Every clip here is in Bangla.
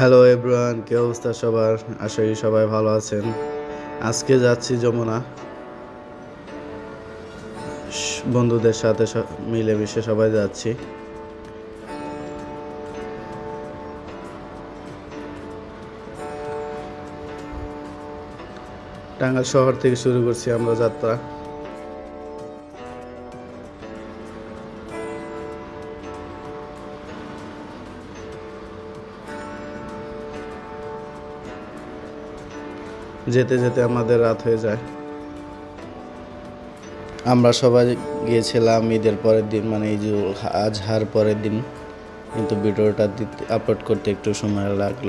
হ্যালো এভরিওয়ান কি অবস্থা সবার? আশা করি সবাই ভালো আছেন। আজকে যাচ্ছি যমুনা। বন্ধুদের সাথে মিলেমিশে সবাই যাচ্ছি। টাঙ্গাইল শহর থেকে শুরু করছি আমরা যাত্রা। যেতে যেতে আমাদের রাত হয়ে যায়। আমরা সবাই গিয়েছিলাম ঈদের পরের দিন মানে যে আজহার পরের দিন। কিন্তু ভিডিওটা দিতে আপলোড করতে একটু সময় লাগল।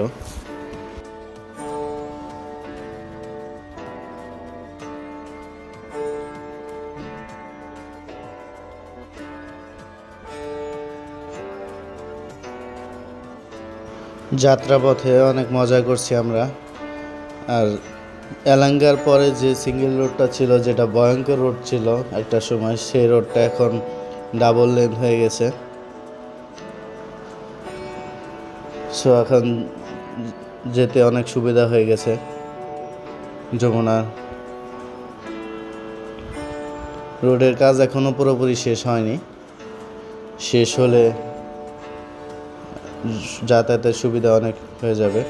যাত্রাপথে অনেক মজা করছি আমরা। আর এলাঙ্গার পরে যে সিঙ্গেল রোডটা ছিল, যেটা ভয়ঙ্কর রোড ছিল, একটা সময় সেই রোডটা এখন ডাবল লেন হয়ে গেছে। সো এখন যেতে অনেক সুবিধা হয়ে গেছে। যমুনা রোডের কাজ এখনও পুরোপুরি শেষ হয়নি। শেষ হলে যাতায়াতের সুবিধা অনেক হয়ে যাবে।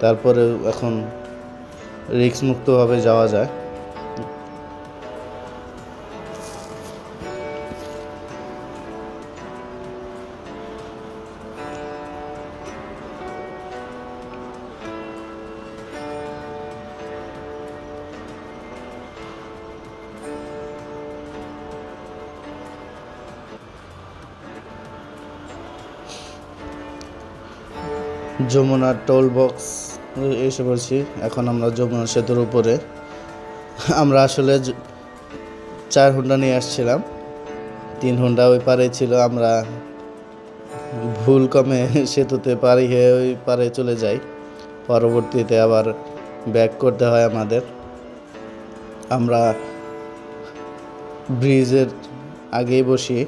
তারপরে এখন রিক্স মুক্তভাবে যাওয়া যায়। যমুনার টোল বক্স এসে বলছি এখন আমরা যমুনা সেতুর উপরে। আমরা আসলে চার হুন্ডা নিয়ে আসছিলাম। তিন হুন্ডা ওই পারে ছিল, আমরা ভুল কমে সেতুতে পারি হয়ে ওই পারে চলে যাই। পরবর্তীতে আবার ব্যাক করতে হয় আমাদের। আমরা ব্রিজের আগেই বসি।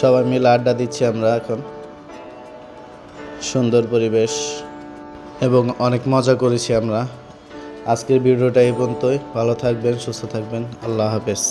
সবাই মিলে আড্ডা দিচ্ছি আমরা এখন। সুন্দর পরিবেশ এবং অনেক মজা করেছি আমরা। আজকের ভিডিওটা এই পর্যন্তই। ভালো থাকবেন, সুস্থ থাকবেন। আল্লাহ হাফেজ।